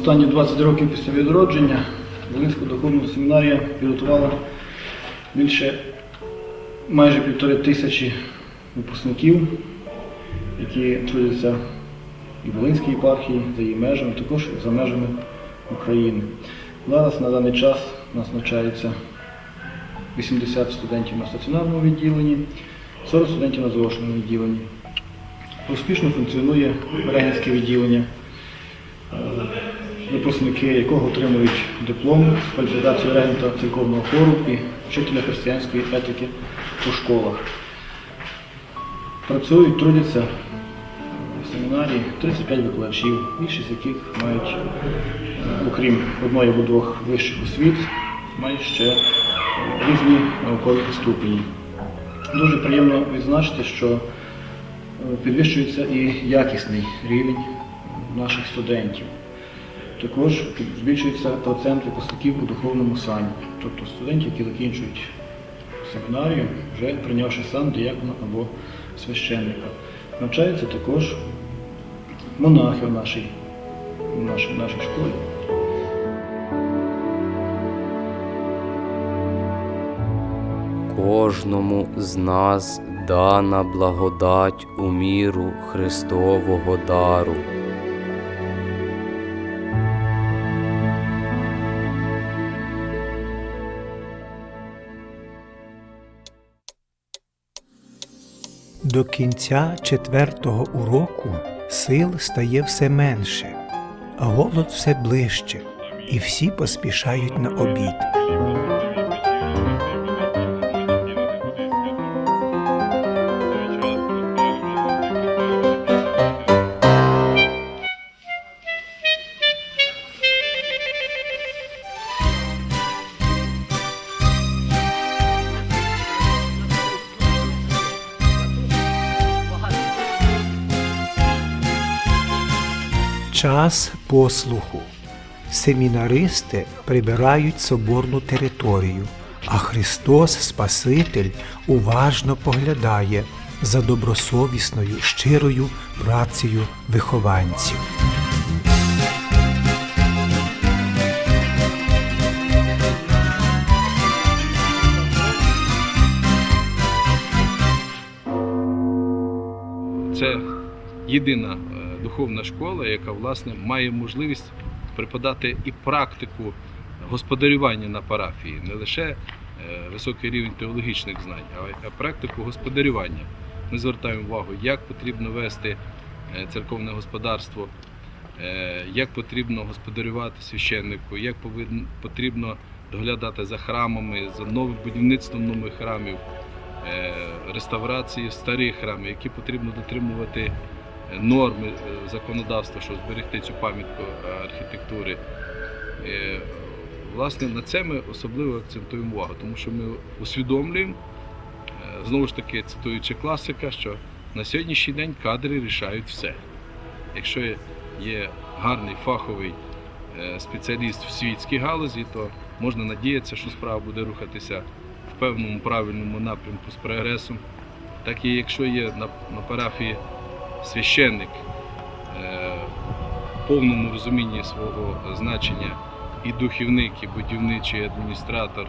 останні 20 років після відродження Волинська духовна семінарія підготувала більше майже півтори тисячі випускників, які трудяться і в Волинській єпархії, за її межами, також за межами України. Зараз на даний час у нас навчається 80 студентів на стаціонарному відділенні, 40 студентів на заочному відділенні. Успішно функціонує регенське відділення, е, випускники якого отримують диплом з кваліфікацією регента церковного хору і вчителя християнської етики у школах. Працюють, трудяться в семінарії 35 викладачів, більшість яких мають, е, окрім одної або двох вищих освіт, мають ще різні наукові ступені. Дуже приємно відзначити, що е, підвищується і якісний рівень наших студентів. Також збільшується процент випускників у духовному сані, тобто студентів, які закінчують семінарію, вже прийнявши сан діякона або священника. Навчаються також монахи в нашій, в нашій, в нашій школі. Кожному з нас дана благодать у міру Христового дару. До кінця четвертого уроку сил стає все менше, а голод все ближче, і всі поспішають на обід. Час послуху. Семінаристи прибирають соборну територію, а Христос Спаситель уважно поглядає за добросовісною, щирою працею вихованців. Це єдина духовна школа, яка власне має можливість преподати і практику господарювання на парафії, не лише е, високий рівень теологічних знань, а практику господарювання. Ми звертаємо увагу, як потрібно вести е, церковне господарство, е, як потрібно господарювати священнику, як потрібно доглядати за храмами, за новим будівництвом нових храмів, реставрації старих храмів, які потрібно дотримувати норми е, законодавства, щоб зберегти цю пам'ятку е, архітектури. Е, Власне, на це ми особливо акцентуємо увагу, тому що ми усвідомлюємо, знову ж таки, цитуючи класика, що на сьогоднішній день кадри рішають все. Якщо є- гарний фаховий спеціаліст в світській галузі, то можна надіятися, що справа буде рухатися в певному правильному напрямку з прогресом. Так і якщо є на парафії священник е, в повному розумінні свого значення і духівник, і будівничий, і адміністратор,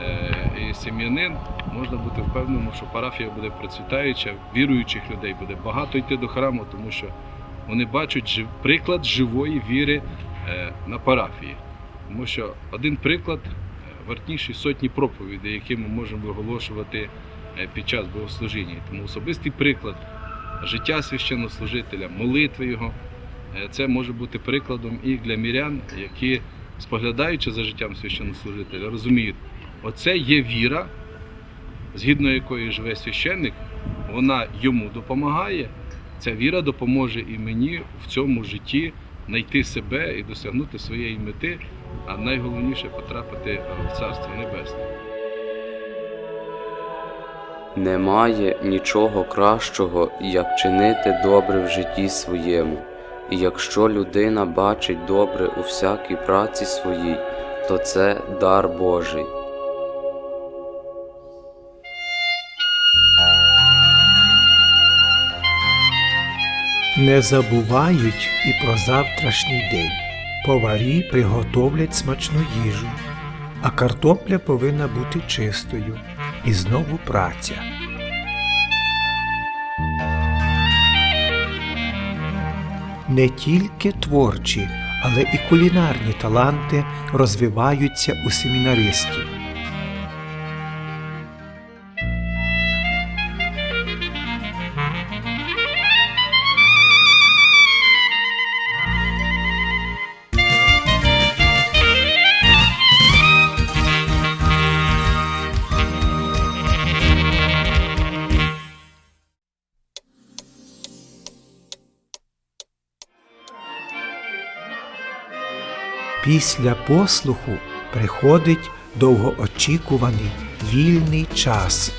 е, і сім'янин, можна бути впевненим, що парафія буде процвітаюча, віруючих людей буде багато йти до храму, тому що вони бачать приклад живої віри е, на парафії. Тому що один приклад вартніший сотні проповідей, які ми можемо виголошувати під час богослужіння. Тому особистий приклад життя священнослужителя, молитви його, е, це може бути прикладом і для мірян, які, споглядаючи за життям священнослужителя, розуміють, оце є віра, згідно якої живе священник, вона йому допомагає. Ця віра допоможе і мені в цьому житті знайти себе і досягнути своєї мети, а найголовніше потрапити в Царство Небесне. Немає нічого кращого, як чинити добре в житті своєму. І якщо людина бачить добре у всякій праці своїй, то це дар Божий. Не забувають і про завтрашній день. поварі приготовлять смачну їжу, а картопля повинна бути чистою. І знову праця. Не тільки творчі, але і кулінарні таланти розвиваються у семінаристів. Після послуху приходить довгоочікуваний вільний час.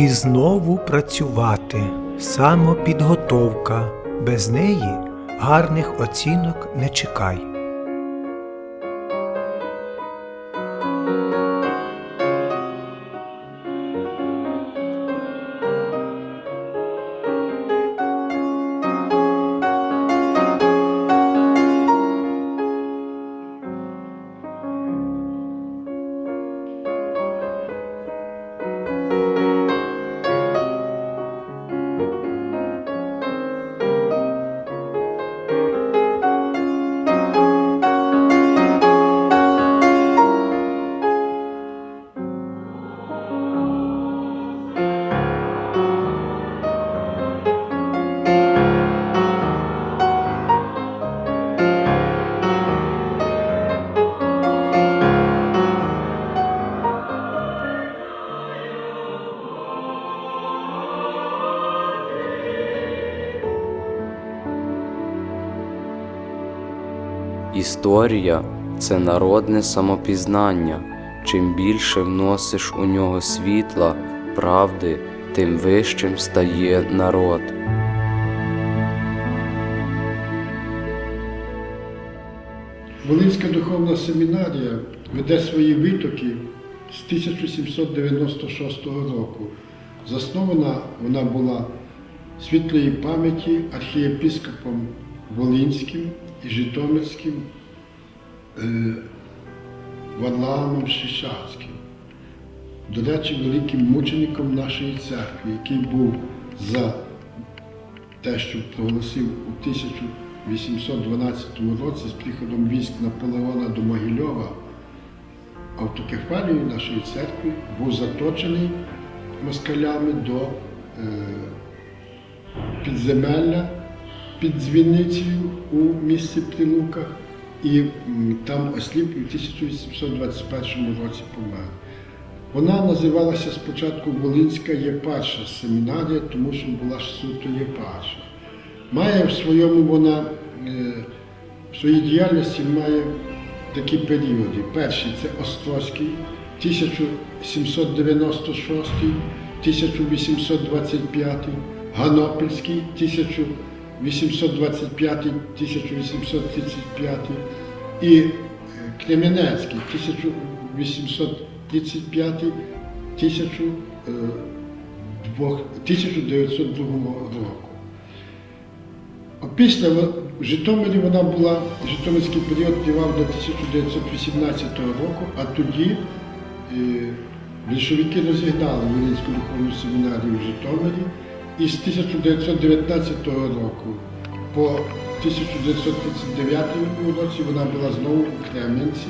І знову працювати. Самопідготовка. Без неї гарних оцінок не чекай. Історія це народне самопізнання. Чим більше вносиш у нього світла, правди, тим вищим стає народ. Волинська духовна семінарія веде свої витоки з 1796 року. Заснована вона була світлої пам'яті архієпископом Волинським і Житомирським е, Варламом Шишацьким. До речі, великим мучеником нашої церкви, який був за те, що проголосив у 1812 році з приходом військ Наполеона до Могильова, автокефалією нашої церкви був заточений москалями до е, підземелля під дзвіницею у місті Прилуках і там осліп в 1821 році помер. Вона називалася спочатку Волинська єпарша семінарія, тому що була суто єпарша. Має в своєму вона е, в своїй діяльності має такі періоди. Перший це Острозький, 1796, 1825, Ганопільський, 1825-1835 і е, Кремінецький, 1835 1902 року. Після в Житомирі вона була, Житомирський період тривав до 1918 року, а тоді е, більшовики розігнали Волинську духовну семінарію в Житомирі і з 1919 року по 1939 році вона була знову у Крем'янці,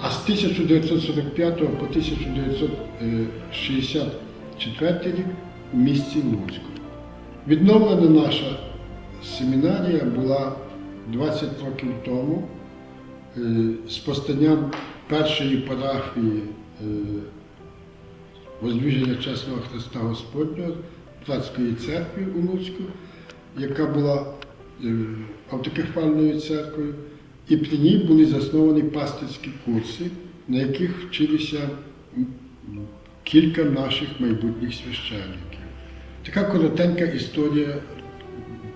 а з 1945 по 1964 рік у місті Луцьку. Відновлена наша семінарія була 20 років тому е, з постанням першої парафії е, Воздвіження Чесного Христа Господнього Братської церкви у Луцьку, яка була е, автокефальною церквою, і при ній були засновані пастирські курси, на яких вчилися кілька наших майбутніх священників. Така коротенька історія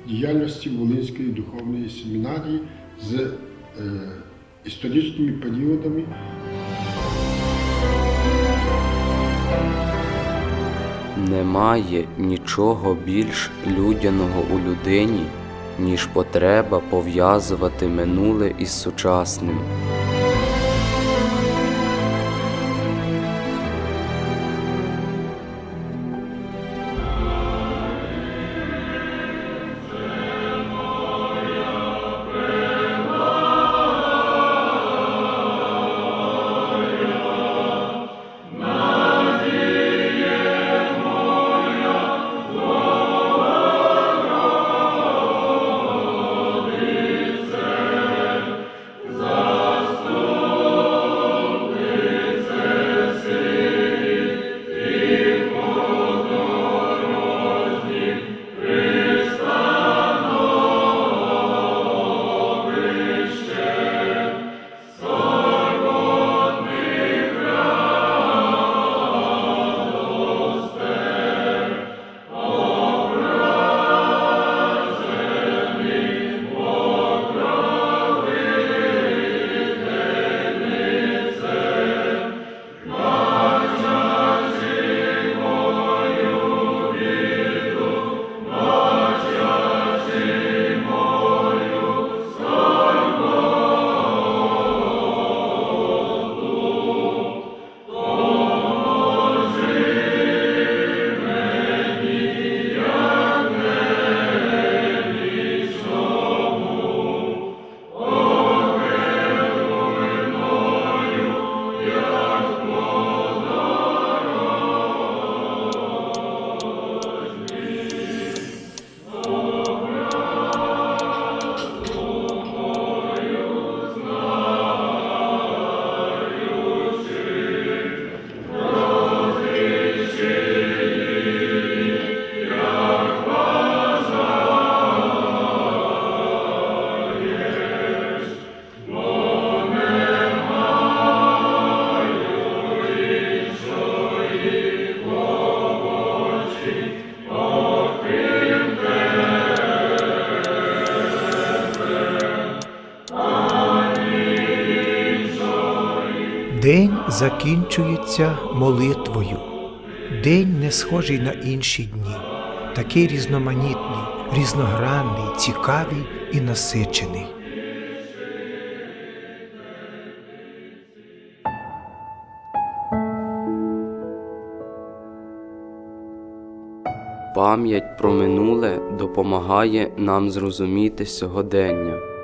діяльності Волинської духовної семінарії з е, історичними періодами. Немає нічого більш людяного у людині, ніж потреба пов'язувати минуле із сучасним. Закінчується молитвою. День не схожий на інші дні, такий різноманітний, різногранний, цікавий і насичений. Пам'ять про минуле допомагає нам зрозуміти сьогодення.